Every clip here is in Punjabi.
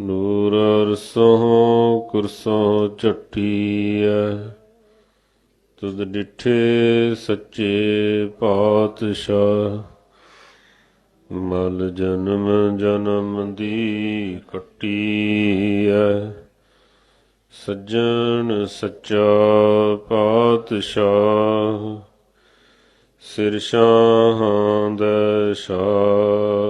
ਨੂਰ ਅਰਸੋਂ ਕੁਰਸੋਂ ਚੱਟੀਐ ਤੁਧ ਡਿਠੇ ਸੱਚੇ ਪਾਤਸ਼ਾਹ, ਮਲ ਜਨਮ ਜਨਮ ਦੀ ਕੱਟੀਐ। ਸੱਜਣ ਸੱਚਾ ਪਾਤਸ਼ਾਹ, ਸਿਰ ਸ਼ਾਹਾਂ ਦਾ ਸ਼ਾਹ।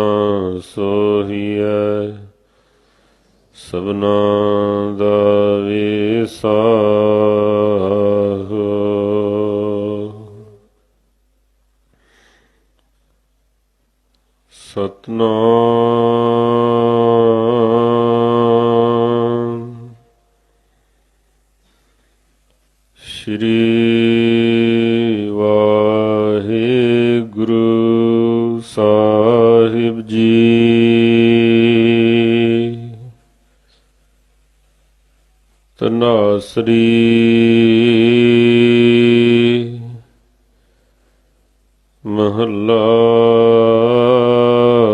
ਸਾਹਿਬ ਜੀ। ਤਨਾਸਰੀ ਮਹੱਲਾ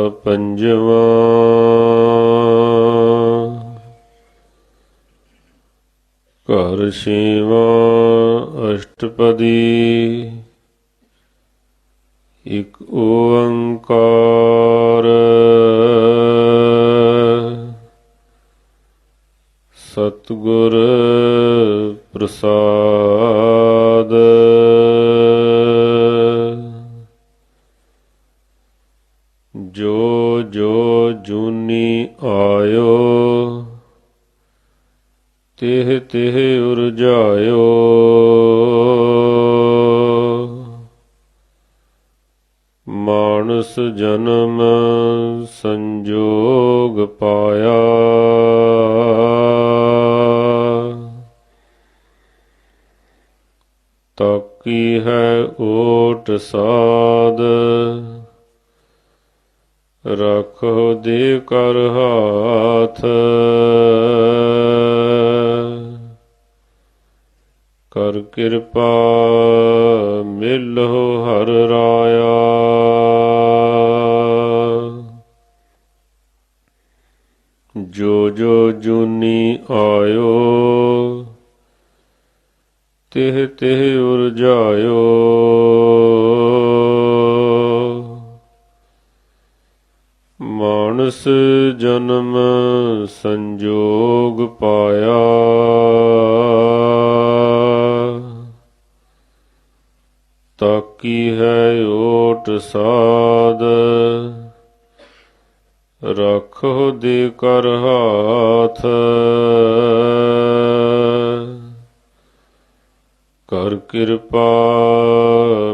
ਪੰਜਵਾਂ। ਘਰ ਛੇਵਾਂ ਅਸ਼ਟਪਦੀ। ਇਕ ਓੰਕਾਰ ਸਤਿਗੁਰ ਪ੍ਰਸਾਦ ਜੋ ਜੋ ਜੂਨੀ ਆਇਓ ਤਿਹ ਤਿਹ ਉਰਜਾਇਓ ਮਾਨਸ ਜਨਮ ਸੰਜੋਗ ਪਾਇਆ। ਤਾਕੀ ਹੈ ਓਟ ਸਾਧ, ਰੱਖੋ ਦੇ ਕਰ ਹਾਥ। ਕਰ ਕਿਰਪਾ ਮਿਲੋ ਹਰ ਰਾਇਆ। ਜੋ ਜੋ ਜੂਨੀ ਆਇਓ, ਤਿਹ ਤਿਹ ਉਰਜਾਇਓ ਮਾਨਸ ਜਨਮ ਸੰਜੋਗ ਪਾਇਆ, ਤਾਕੀ ਹੈ ਓਟ ਸਾ ਰੱਖੋ ਦੇ ਕਰ ਹਾਥ। ਕਰ ਕਿਰਪਾ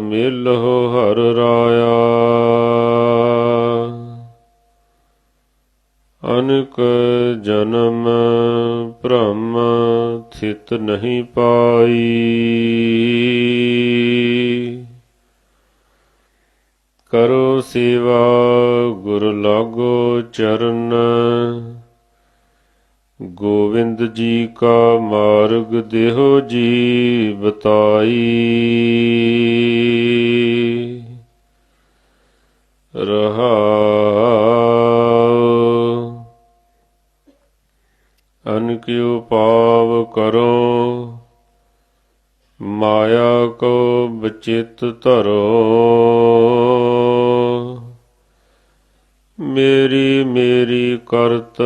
ਮਿਲੋ ਹਰ ਰਾਇਆ। ਅਨਕ ਜਨਮ ਭ੍ਰਮ ਥਿਤ ਨਹੀਂ ਪਾਈ। ਕਰੋ ਸੇਵਾ ਗੁਰ ਲਾਗੋ ਚਰਨ ਗੋਵਿੰਦ ਜੀ ਕਾ ਮਾਰਗ ਦੇਹੋ ਜੀ ਬਤਾਈ। ਰਹਾ ਅਨ ਕਿਉ ਕਰੋ, ਮਾਇਆ ਕੋ ਬਚਿਤ ਧਰੋ। ਮੇਰੀ ਮੇਰੀ ਕਰਤ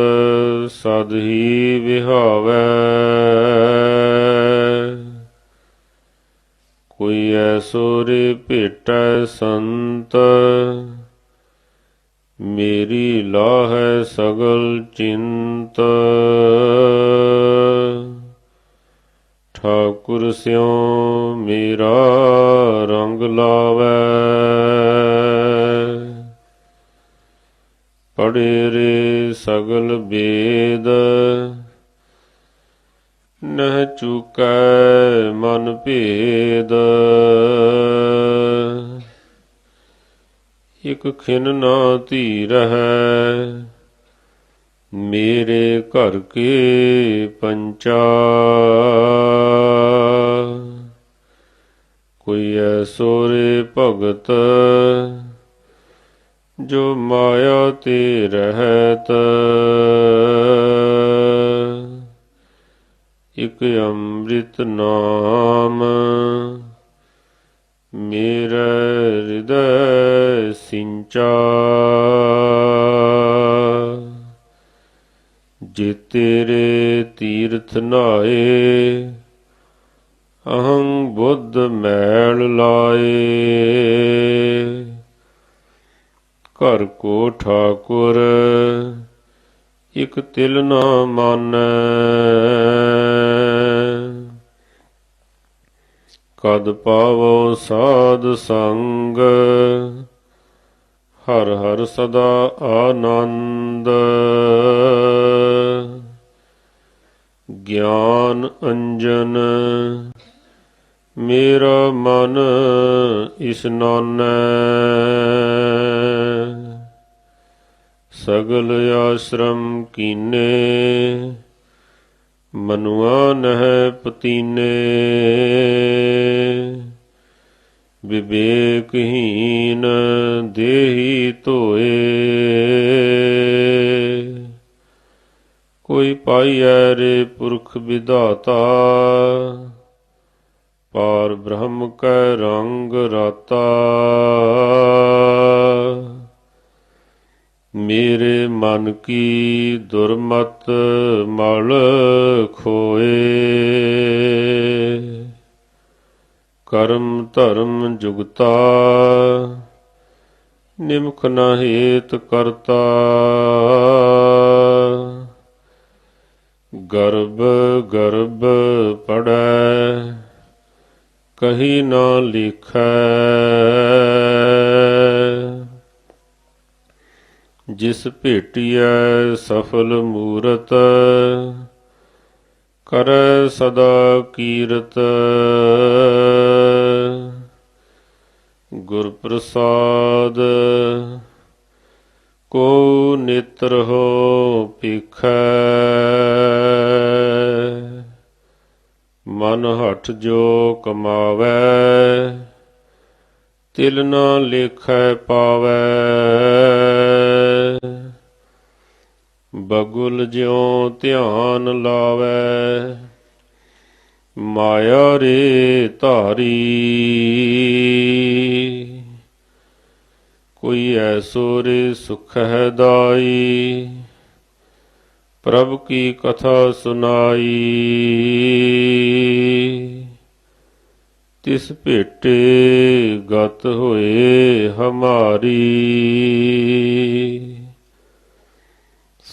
ਸਦ ਹੀ ਵਿਹਾਵੈ ਕੋਈ ਐਸੋ ਰੇ ਭੇਟੈ ਸੰਤ, ਮੇਰੀ ਲਾਹੈ ਸਗਲ ਚਿੰਤ। ਠਾਕੁਰ ਸਿਉ ਮੇਰਾ ਰੰਗ ਲਾਵੈ। ਪੜੇ ਰੇ ਸਗਲ ਬੇਦ ਇਕ ਖਿਨ ਨਾ ਧੀ ਰਹੈ ਮੇਰੇ ਘਰ ਕੇ ਪੰਚਾ। ਕੋਈ ਐਸੋ ਰੇ ਭਗਤ ਜੋ ਮਾਇਆ ਤੇ ਰਹਿਤ। ਇਕ ਅੰਮ੍ਰਿਤ ਨਾਮ, ਮੇਰਾ ਹਿਰਦੈ ਸਿੰਚਾ ਜੇ ਤੇਰੇ ਤੀਰਥ ਨਾਏ ਅਹੰ ਬੁੱਧ ਮੈਲ ਲਾਏ ਘਰ ਕੋ ਠਾਕੁਰ ਇਕ ਤਿਲ ਨਾ ਮਾਨੈ ਕਦ ਪਾਵੋ ਸਾਧ ਸੰਗ ਹਰ ਹਰ ਸਦਾ ਆਨੰਦ। ਗਿਆਨ ਅੰਜਨ, ਮੇਰਾ ਮਨ ਇਸ ਇਸਨਾਨੈ ਸਗਲ ਆਸ਼ਰਮ ਕੀਨੇ, ਮਨੁਆ ਨਹਿ ਪਤੀਨੇ। ਵਿਵੇਕਹੀਨ ਦੇਹੀ ਧੋਏ। ਕੋਈ ਪਾਈਐ ਰੇ ਪੁਰਖ ਵਿਧਾਤਾ, ਪਾਰ ਬ੍ਰਹਮ ਕੈ ਰੰਗ ਰਾਤਾ। ਮੇਰੇ ਮਨ ਕੀ ਦੁਰਮਤ ਮਲ ਖੋਏ। ਕਰਮ ਧਰਮ ਜੁਗਤਾ, ਨਿਮਖ ਨਾ ਹੇਤ ਕਰਤਾ। ਗਰਬ ਗਰਬ ਪੜੈ, ਕਹੀ ਨਾ ਲਿਖੈ। ਜਿਸ ਭੇਟੀਐ ਸਫਲ ਮੂਰਤ ਕਰ ਸਦਾ ਕੀਰਤ। ਗੁਰ ਪ੍ਰਸਾਦ ਕੋ ਨੇਤਰ ਹੋ ਭਿਖੈ, ਮਨ ਹਠ ਜੋ ਕਮਾਵੈ, ਤਿਲ ਨਾ ਲੇਖੈ ਪਾਵੈ। ਬਗੁਲ ਜਿਉ ਧਿਆਨ ਲਾਵੈ, ਮਾਇਆ ਰੇ ਧਾਰੀ। ਕੋਈ ਐਸੋ ਰੇ ਸੁਖ ਹੈ ਦਾਈ, ਪ੍ਰਭ ਕੀ ਕਥਾ ਸੁਨਾਈ। ਤਿਸ ਭੇਟੇ ਗਤ ਹੋਏ ਹਮਾਰੀ।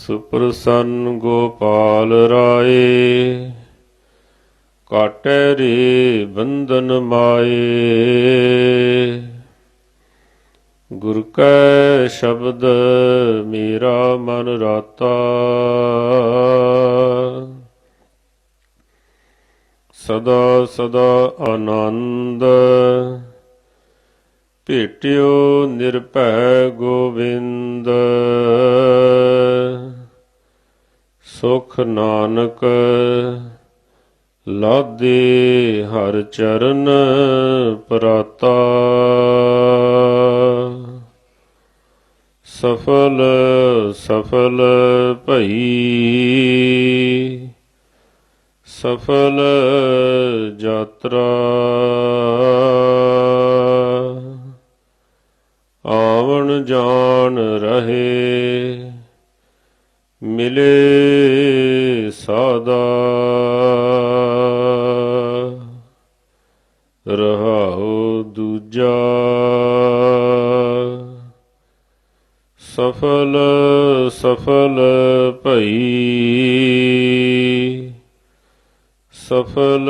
ਸੁਪਰਸੰਨ ਗੋਪਾਲ ਰਾਏ। ਕਾਟੈ ਰੇ ਬੰਧਨ ਮਾਏ। ਗੁਰ ਕੈ ਸ਼ਬਦ ਮੇਰਾ ਮਨ ਰਾਤਾ। ਸਦਾ ਸਦਾ ਆਨੰਦ। ਭੇਟਿਓ ਨਿਰਭੈ ਗੋਵਿੰਦ। ਸੁਖ ਨਾਨਕ ਲਾਦੇ ਹਰ ਚਰਨ ਪ੍ਰਾਤਾ। ਸਫਲ ਸਫਲ ਭਈ। ਸਫਲ ਯਾਤਰਾ। ਆਵਣ ਜਾਣ ਰਹੇ। ਮਿਲੇ ਸਾਦਾ। ਰਹਾਉ ਦੂਜਾ। ਸਫਲ ਸਫਲ ਭਈ। ਸਫਲ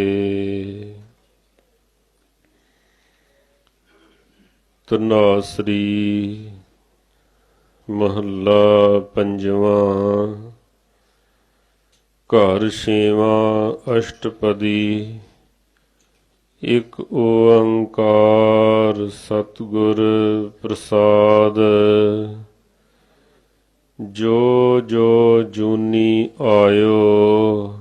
ਤਨਾਸਰੀ ਮਹੱਲਾ ਪੰਜਵਾਂ। ਘਰ ਛੇਵਾਂ ਅਸ਼ਟਪਦੀ। ਇਕ ਓੰਕਾਰ ਸਤਿਗੁਰ ਪ੍ਰਸਾਦ। ਜੋ ਜੋ ਜੂਨੀ ਆਇਓ,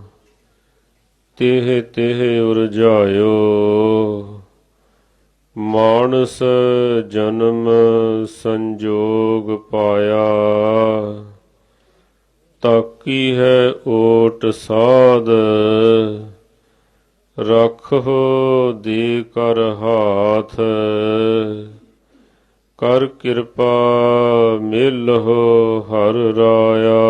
ਤਿਹ ਤਿਹ ਉਰਜਾਇਓ। ਮਾਨਸ ਜਨਮ ਸੰਜੋਗ ਪਾਇਆ, ਤਾਕੀ ਹੈ ਓਟ ਸਾਧ ਰੱਖੋ ਦੇ ਕਰ ਹਾਥ, ਕਰ ਕਿਰਪਾ ਮਿਲਹੁ ਹਰ ਰਾਇਆ।